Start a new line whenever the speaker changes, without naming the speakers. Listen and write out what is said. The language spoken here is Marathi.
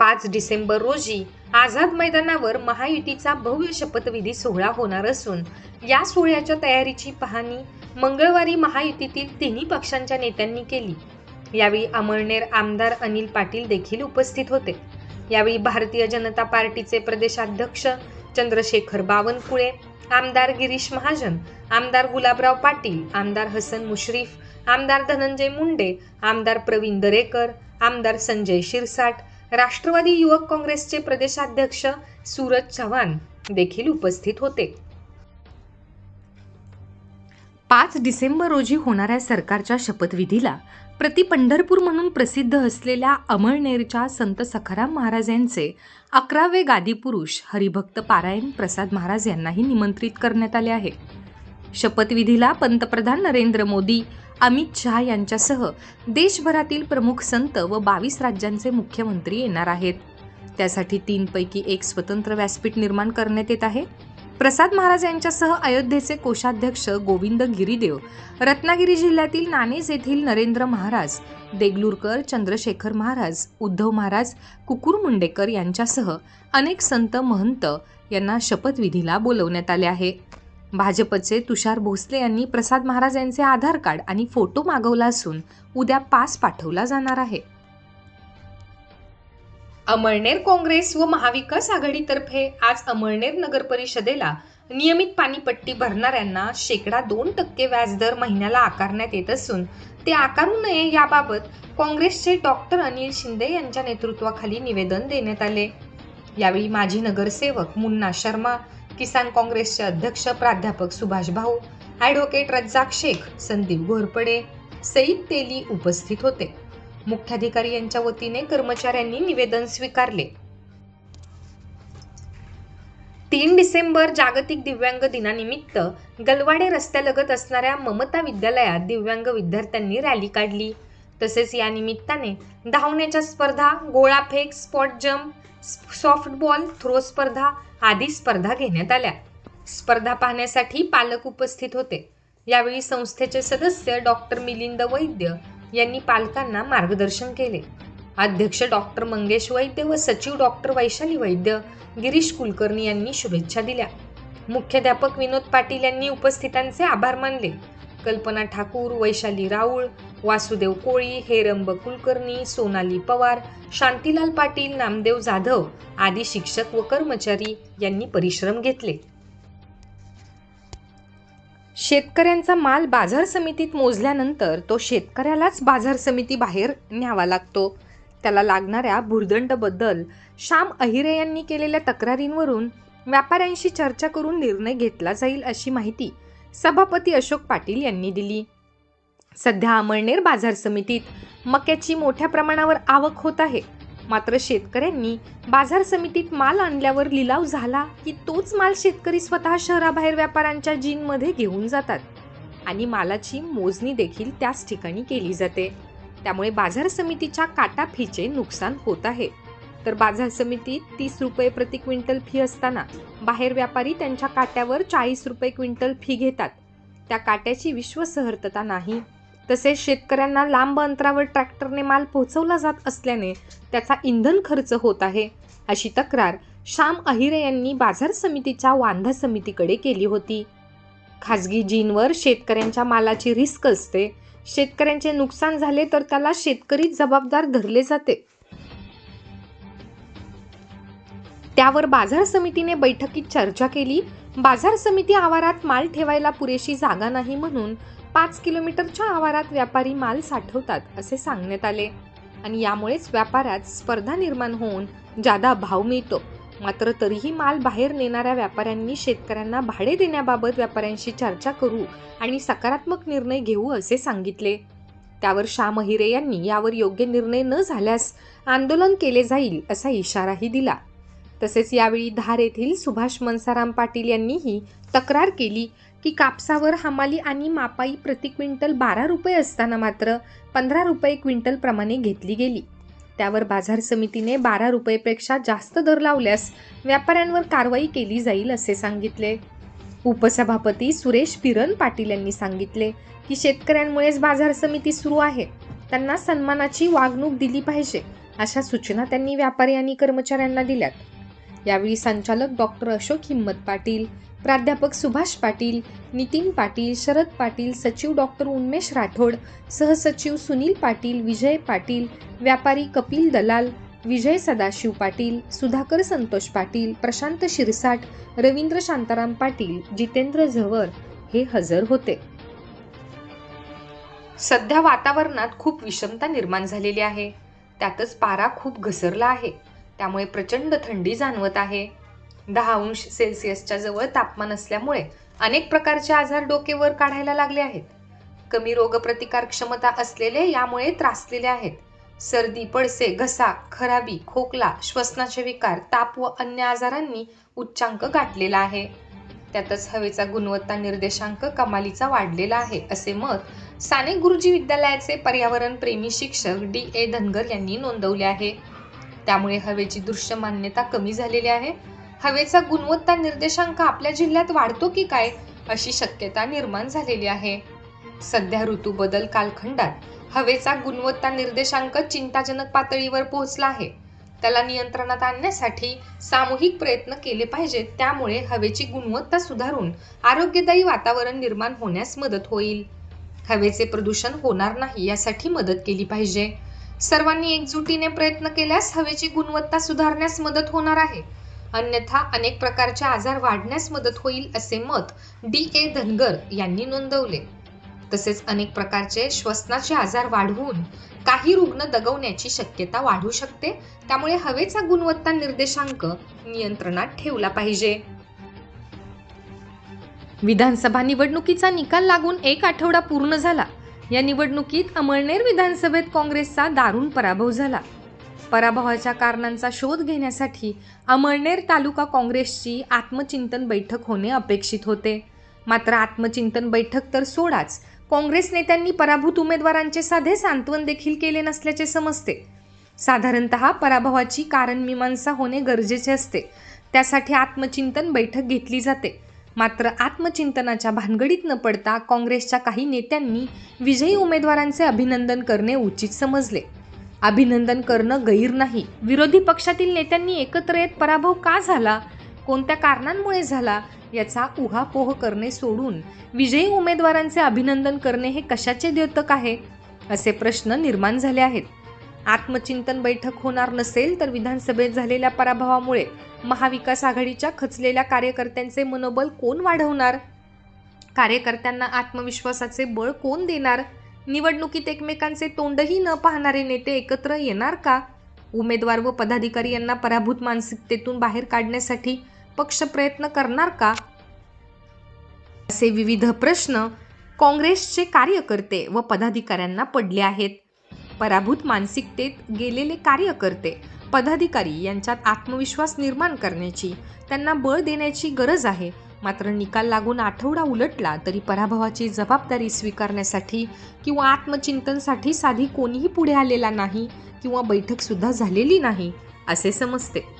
पाच डिसेंबर रोजी आझाद मैदानावर महायुतीचा भव्य शपथविधी सोहळा होणार असून या सोहळ्याच्या तयारीची पाहणी मंगळवारी महायुतीतील तिन्ही पक्षांच्या नेत्यांनी केली. यावेळी अमळनेर आमदार अनिल पाटील देखील उपस्थित होते. यावेळी भारतीय जनता पार्टीचे प्रदेशाध्यक्ष चंद्रशेखर बावनकुळे आमदार गिरीश महाजन आमदार गुलाबराव पाटील आमदार हसन मुश्रीफ आमदार धनंजय मुंडे आमदार प्रवीण दरेकर आमदार संजय शिरसाट राष्ट्रवादी युवक काँग्रेसचे प्रदेशाध्यक्ष सूरज चव्हाण देखील उपस्थित होते. पाच डिसेंबर रोजी होणाऱ्या सरकारच्या शपथविधीला प्रति पंढरपूर म्हणून प्रसिद्ध असलेल्या अमळनेरच्या संत सखाराम महाराज यांचे अकरावे गादीपुरुष हरिभक्त पारायण प्रसाद महाराज यांनाही निमंत्रित करण्यात आले आहे. शपथविधीला पंतप्रधान नरेंद्र मोदी अमित शहा यांच्यासह देशभरातील प्रमुख संत व बावीस राज्यांचे मुख्यमंत्री येणार आहेत. त्यासाठी तीनपैकी एक स्वतंत्र व्यासपीठ निर्माण करण्यात येत आहे. प्रसाद महाराज यांच्यासह अयोध्येचे कोषाध्यक्ष गोविंद गिरीदेव रत्नागिरी जिल्ह्यातील नाणेज येथील नरेंद्र महाराज देगलूरकर चंद्रशेखर महाराज उद्धव महाराज कुकुर मुंडेकर यांच्यासह अनेक संत महंत यांना शपथविधीला बोलवण्यात आले आहे. भाजपचे तुषार भोसले यांनी प्रसाद महाराज यांचे आधार कार्ड आणि फोटो मागवला असून उद्या पास पाठवला जाणार आहे. अमळनेर काँग्रेस व महाविकास आघाडीतर्फे आज अमळनेर नगर परिषदेला नियमित पाणीपट्टी भरणाऱ्यांना शेकडा दोन टक्के व्याजदर महिन्याला आकारण्यात येत असून ते आकारू नये याबाबत काँग्रेसचे डॉक्टर अनिल शिंदे यांच्या नेतृत्वाखाली निवेदन देण्यात आले. यावेळी माजी नगरसेवक मुन्ना शर्मा किसान काँग्रेसचे अध्यक्ष प्राध्यापक सुभाष भाऊ ॲडव्होकेट रज्जाक शेख संदीप घोरपडे सईद तेली उपस्थित होते. मुख्याधिकारी यांच्या वतीने कर्मचाऱ्यांनी निवेदन स्वीकारले. तीन डिसेंबर जागतिक दिव्यांग दिनानिमित्त गलवाडे रस्त्यालगत असणाऱ्या ममता विद्यालयात दिव्यांग विद्यार्थ्यांनी रॅली काढली. तसेच या निमित्ताने धावण्याच्या स्पर्धा गोळाफेक स्पॉट जम्प सॉफ्टबॉल थ्रो स्पर्धा आदी स्पर्धा घेण्यात आल्या. स्पर्धा पाहण्यासाठी पालक उपस्थित होते. यावेळी संस्थेचे सदस्य डॉक्टर मिलिंद वैद्य यांनी पालकांना मार्गदर्शन केले. अध्यक्ष डॉक्टर मंगेश वैद्य व सचिव डॉक्टर वैशाली वैद्य गिरीश कुलकर्णी यांनी शुभेच्छा दिल्या. मुख्याध्यापक विनोद पाटील यांनी उपस्थितांचे आभार मानले. कल्पना ठाकूर वैशाली राऊळ वासुदेव कोळी हेरंब कुलकर्णी सोनाली पवार शांतीलाल पाटील नामदेव जाधव आदी शिक्षक व कर्मचारी यांनी परिश्रम घेतले. शेतकऱ्यांचा माल बाजार समितीत मोजल्यानंतर तो शेतकऱ्यालाच बाजार समिती बाहेर न्यावा लागतो. त्याला लागणाऱ्या भुर्दंडबद्दल श्याम अहिरे यांनी केलेल्या तक्रारींवरून व्यापाऱ्यांशी चर्चा करून निर्णय घेतला जाईल अशी माहिती सभापती अशोक पाटील यांनी दिली. सध्या अमळनेर बाजार समितीत मक्याची मोठ्या प्रमाणावर आवक होत आहे. मात्र शेतकऱ्यांनी बाजार समितीत माल आणल्यावर लिलाव झाला की तोच माल शेतकरी स्वतः शहराबाहेर व्यापाऱ्यांच्या जीनमध्ये घेऊन जातात. आणि मालाची मोजणी देखील त्याच ठिकाणी केली जाते. त्यामुळे बाजार समितीच्या काटाफीचे नुकसान होत आहे. तर बाजार समितीत तीस रुपये प्रति क्विंटल फी असताना बाहेर व्यापारी त्यांच्या काट्यावर चाळीस रुपये क्विंटल फी घेतात. त्या काट्याची विश्वसहर्तता नाही. तसेच शेतकऱ्यांना लांब अंतरावर ट्रॅक्टरने माल पोहोचवला जात असल्याने त्याचा इंधन खर्च होत आहे अशी तक्रार श्याम अहिरे यांनी बाजार समितीच्या वांधा समितीकडे केली होती. खाजगी जीनवर शेतकऱ्यांच्या मालाची रिस्क असते. शेतकऱ्यांचे नुकसान झाले तर त्याला शेतकरी जबाबदार धरले जाते. त्यावर बाजार समितीने बैठकीत चर्चा केली. बाजार समिती आवारात माल ठेवायला पुरेशी जागा नाही म्हणून पाच किलोमीटरच्या आवारात व्यापारी माल साठवतात असे सांगण्यात आले. आणि यामुळेच व्यापारात स्पर्धा निर्माण होऊन जादा भाव मिळतो. मात्र तरीही माल बाहेर नेणाऱ्या व्यापाऱ्यांनी शेतकऱ्यांना भाडे देण्याबाबत व्यापाऱ्यांशी चर्चा करू आणि सकारात्मक निर्णय घेऊ असे सांगितले. त्यावर शाम हिरे यांनी यावर योग्य निर्णय न झाल्यास आंदोलन केले जाईल असा इशाराही दिला. तसेच यावेळी धार येथील सुभाष मनसाराम पाटील यांनीही तक्रार केली की कापसावर हमाली आणि मापाई प्रति क्विंटल बारा रुपये असताना मात्र पंधरा रुपये क्विंटल प्रमाणे घेतली गेली. त्यावर बाजार समितीने बारा रुपयेपेक्षा जास्त दर लावल्यास व्यापाऱ्यांवर कारवाई केली जाईल असे सांगितले. उपसभापती सुरेश पिरन पाटील यांनी सांगितले की शेतकऱ्यांमुळेच बाजार समिती सुरू आहे. त्यांना सन्मानाची वागणूक दिली पाहिजे अशा सूचना त्यांनी व्यापारी आणि कर्मचाऱ्यांना दिल्यात. यावेळी संचालक डॉक्टर अशोक हिम्मत पाटील प्राध्यापक सुभाष पाटील नितीन पाटील शरद पाटील सचिव डॉक्टर उन्मेश राठोड सहसचिव सुनील पाटील विजय पाटील व्यापारी कपिल दलाल विजय सदाशिव पाटील सुधाकर संतोष पाटील प्रशांत शिरसाट रवींद्र शांताराम पाटील जितेंद्र झवर हे हजर होते. सध्या वातावरणात खूप विषमता निर्माण झालेली आहे. त्यातच पारा खूप घसरला आहे. त्यामुळे प्रचंड थंडी जाणवत आहे. दहा अंश सेल्सिअसच्या जवळ तापमान असल्यामुळे अनेक प्रकारचे आजार डोकेवर काढायला लागले आहेत. कमी रोगप्रतिकार क्षमता असलेले यामुळे त्रासलेले आहेत. सर्दी पडसे घसा खराबी खोकला श्वसनाचे विकार ताप व अन्य आजारांनी उच्चांक गाठलेला आहे. त्यातच हवेचा गुणवत्ता निर्देशांक कमालीचा वाढलेला आहे असे मत साने गुरुजी विद्यालयाचे पर्यावरण प्रेमी शिक्षक डी ए धनगर यांनी नोंदवले आहे. त्यामुळे हवेची दृश्यमान्यता कमी झालेली आहे. हवेचा गुणवत्ता निर्देशांक आपल्या जिल्ह्यात वाढतो की काय अशी शक्यता निर्माण झालेली आहे. सध्या ऋतू बदल कालखंडात हवेचा गुणवत्ता निर्देशांक चिंताजनक पातळीवर पोहोचला आहे. त्याला नियंत्रणात आणण्यासाठी सामूहिक प्रयत्न केले पाहिजेत त्यामुळे हवेची गुणवत्ता सुधारून आरोग्यदायी वातावरण निर्माण होण्यास मदत होईल. हवेचे प्रदूषण होणार नाही यासाठी मदत केली पाहिजे. सर्वांनी एकजुटीने प्रयत्न केल्यास हवेची गुणवत्ता सुधारण्यास मदत होणार आहे. अन्यथा अनेक प्रकारचे आजार वाढण्यास मदत होईल असे मत डी ए धनगर यांनी नोंदवले. तसेच अनेक प्रकारचे श्वसनाचे आजार वाढवून काही रुग्ण दगवण्याची शक्यता वाढू शकते. त्यामुळे हवेचा गुणवत्ता निर्देशांक नियंत्रणात ठेवला पाहिजे. विधानसभा निवडणुकीचा निकाल लागून एक आठवडा पूर्ण झाला. या निवडणुकीत अमळनेर विधानसभेत काँग्रेसचा दारुण पराभव झाला. पराभवाच्या कारणांचा शोध घेण्यासाठी अमळनेर तालुका काँग्रेसची आत्मचिंतन बैठक होणे अपेक्षित होते. मात्र आत्मचिंतन बैठक तर सोडाच काँग्रेस नेत्यांनी पराभूत उमेदवारांचे साधे सांत्वन देखील केले नसल्याचे समजते. साधारणत पराभवाची कारण मीमांसा होणे गरजेचे असते. त्यासाठी आत्मचिंतन बैठक घेतली जाते. मात्र आत्मचिंतनाच्या भानगडीत न पडता काँग्रेसच्या काही नेत्यांनी विजयी उमेदवारांचे अभिनंदन करणे उचित समजले. अभिनंदन करणं गैर नाही. विरोधी पक्षातील नेत्यांनी एकत्र येत पराभव का झाला? कोणत्या कारणांमुळे झाला? याचा उहापोह करणे सोडून विजयी उमेदवारांचे अभिनंदन करणे हे कशाचे द्योतक आहे? असे प्रश्न निर्माण झाले आहेत. आत्मचिंतन बैठक होणार नसेल तर विधानसभेत झालेल्या पराभवामुळे महाविकास आघाडीच्या खचलेल्या कार्यकर्त्यांचे मनोबल कोण वाढवणार? कार्यकर्त्यांना आत्मविश्वासाचे बळ कोण देणार? निवडणुकीत एकमेकांचे तोंडही न पाहणारे नेते एकत्र येणार का? उमेदवार व पदाधिकारी यांना पराभूत मानसिकतेतून बाहेर काढण्यासाठी पक्ष प्रयत्न करणार का? असे विविध प्रश्न काँग्रेसचे कार्यकर्ते व पदाधिकाऱ्यांना पडले आहेत. पराभूत मानसिकतेत गेलेले कार्यकर्ते पदाधिकारी यांच्यात आत्मविश्वास निर्माण करण्याची त्यांना बळ देण्याची गरज आहे. मात्र निकाल लागून आठवडा उलटला तरी पराभवाची जबाबदारी स्वीकारण्यासाठी किंवा आत्मचिंतनसाठी साधी कोणीही पुढे आलेला नाही किंवा बैठकसुद्धा झालेली नाही असे समजते.